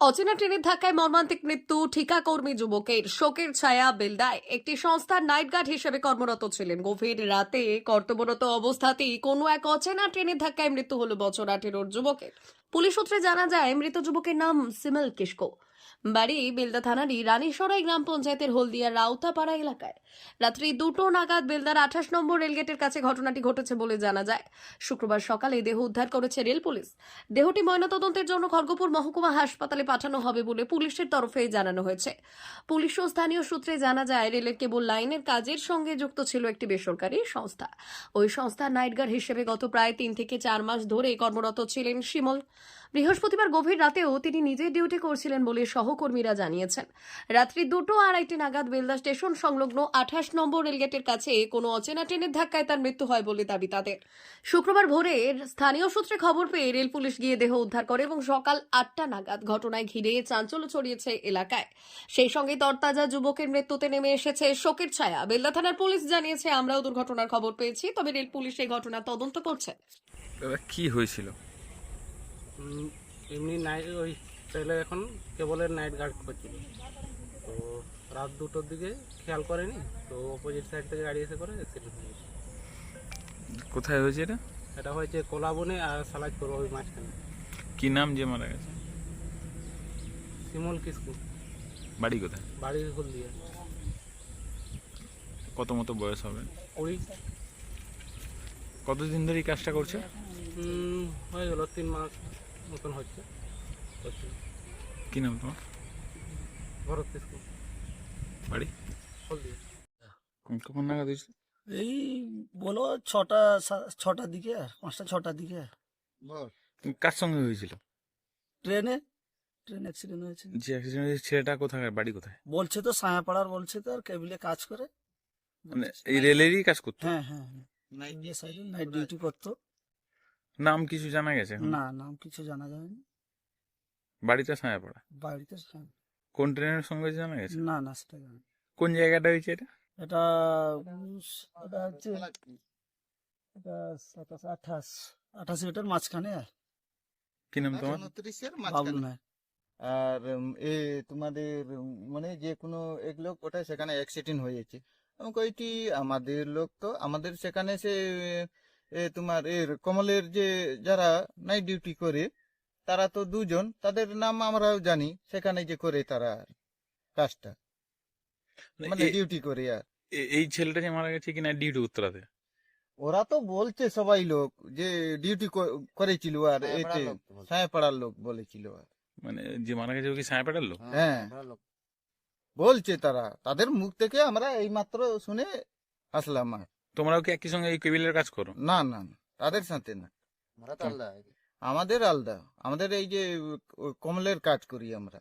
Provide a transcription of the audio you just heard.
অচেনা ট্রেনের ধাক্কায় মর্মান্তিক মৃত্যু ঠিকাকর্মী যুবকের শোকের ছায়া বেলদায় একটি সংস্থার নাইট গার্ড হিসেবে কর্মরত ছিলেন। গভীর রাতে কর্তব্যরত অবস্থাতেই কোনো এক অচেনা ট্রেনের ধাক্কায় মৃত্যু হল বছর আঠেরোর যুবকের। পুলিশ সূত্রে জানা যায়, মৃত যুবকের নাম সিমল কিসকো বাড়ি বেলদা থানারই রানীসরাই গ্রাম পঞ্চায়েতের হলদিয়া রাউতাপাড়া এলাকায়। রাত্রি দুটো নাগাদ বেলদার আঠাশ নম্বর রেলগেটের কাছে ঘটনাটি ঘটেছে বলে জানা যায়। শুক্রবার সকালে দেহ উদ্ধার করেছে রেল পুলিশ। দেহটি ময়নাতদন্তের জন্য খড়গপুর মহকুমা হাসপাতালে পাঠানো হবে বলে পুলিশের তরফে জানানো হয়েছে। পুলিশ ও স্থানীয় সূত্রে জানা যায়, রেলের কেবল লাইনের কাজের সঙ্গে যুক্ত ছিল একটি বেসরকারি সংস্থা। ওই সংস্থার নাইট গার্ড হিসেবে গত প্রায় তিন থেকে চার মাস ধরে কর্মরত ছিলেন শিমল। বৃহস্পতিবার গভীর রাতেও তিনি নিজে ডিউটি করছিলেন বলে সহকর্মীরা জানিয়েছেন রাত্রি দুটো আড়াইটে নাগাদ বেলদা স্টেশন সংলগ্ন আঠাশ নম্বর রেলগেটের কাছে কোনো অচেনা ট্রেনের ধাক্কায় তার মৃত্যু হয় বলে দাবি তাদের। শুক্রবার ভোরে স্থানীয় সূত্রে খবর পেয়ে রেল পুলিশ গিয়ে দেহ উদ্ধার করে এবং সকাল আটটা নাগাদ ঘটনায় ঘিরে চাঞ্চল্য ছড়িয়েছে এলাকায়। সেই সঙ্গে তরতাজা যুবকের মৃত্যুতে নেমে এসেছে শোকের ছায়া। বেলদা থানার পুলিশ জানিয়েছে আমরাও দুর্ঘটনার খবর পেয়েছি তবে রেল পুলিশ এই ঘটনা তদন্ত করছে। কি হয়েছিল? এমনি নাইট ওই ছেলে এখন কেবলের নাইট গার্ড করছিল তো রাত দুটোর দিকে খেয়াল করেনি তো অপোজিট সাইড থেকে গাড়ি এসে করে অ্যাক্সিডেন্ট হয়ে গেছে কোথায় হয়েছে এটা? এটা হয়েছে কোলাবনে আর সালাজপুর ওই মাঝখানে। কি নাম যে মারা গেছে? শিমল কিসকু। বাড়ি কোথায়? বাড়ির বাড়ি হলদিয়া। কত মতো বয়স হবে? কুড়ি। কতদিন ধরে এই কাজটা করছে? হয়ে গেল তিন মাস মতন হচ্ছে। কি নাম তোমার? ভরত কিসকু বাড়ি? হলদিয়া। কখন নাগাদ হয়েছিল এই বলো ছটা সা- ছটার দিকে আর পাঁচটা ছটার দিকে। আর। কার সঙ্গে হয়েছিল? ট্রেনে ট্রেন অ্যাক্সিডেন্ট হয়েছে। যে অ্যাক্সিডেন্ট হয়েছে ছেলেটা কোথায় বাড়ি কোথায়? বলছে তো সায়াপাড়ার বলছে তো আর কেবিলে কাজ করে। মানে এই রেলেরই কাজ করতো? হ্যাঁ হ্যাঁ নাইট নাইট ডিউটি করতো। নাম কিছু জানা গেছে না নাম কিছু জানা যায়নি। বাড়িতে ছায়াপড়া বাড়িতে সা- কোন ট্রেনের সঙ্গে জানা গেছে? না না সেটা জানি না। কোন জায়গাটা হয়েছে এটা? এটা উম, এটা হচ্ছে এটা সাতাশ আঠাশ আঠাশ এটার মাঝখানে। আর কি নাম তোমার? উনত্রিশের বাবু মাঝখানে। আর উম, এ তোমাদের উম, মানে যে কোনো এগুলো ওটা সেখানে অ্যাক্সিডেন্ট হয়েছে। এবং ওইটি আমাদের লোক তো আমাদের সেখানে সে এ, তোমার এর কমলের যে যারা নাইট ডিউটি করে তারা তো দুজন তাদের নাম আমরাও জানি সেখানে যে করে তারা কাজটা। মানে ডিউটি করে আর। এই ছেলেটা যে মারা গেছে কিনা ডিউটি উত্তরাতে? ওরা তো বলছে সবাই লোক যে ডিউটি করেছিল আর এতে ছায়াপাড়ার লোক বলেছিল আর। মানে যে মারা গেছে ও কি ছায়াপড়ার লোক? হ্যাঁ বলছে তারা তাদের মুখ থেকে আমরা এইমাত্র শুনে আসলাম আর। তোমরাও কি একই সঙ্গে এই কেবিলের কাজ করো? না না না, তাদের সাথে না। আমাদের আলাদা। আমাদের এই যে কমলের কাজ করি আমরা।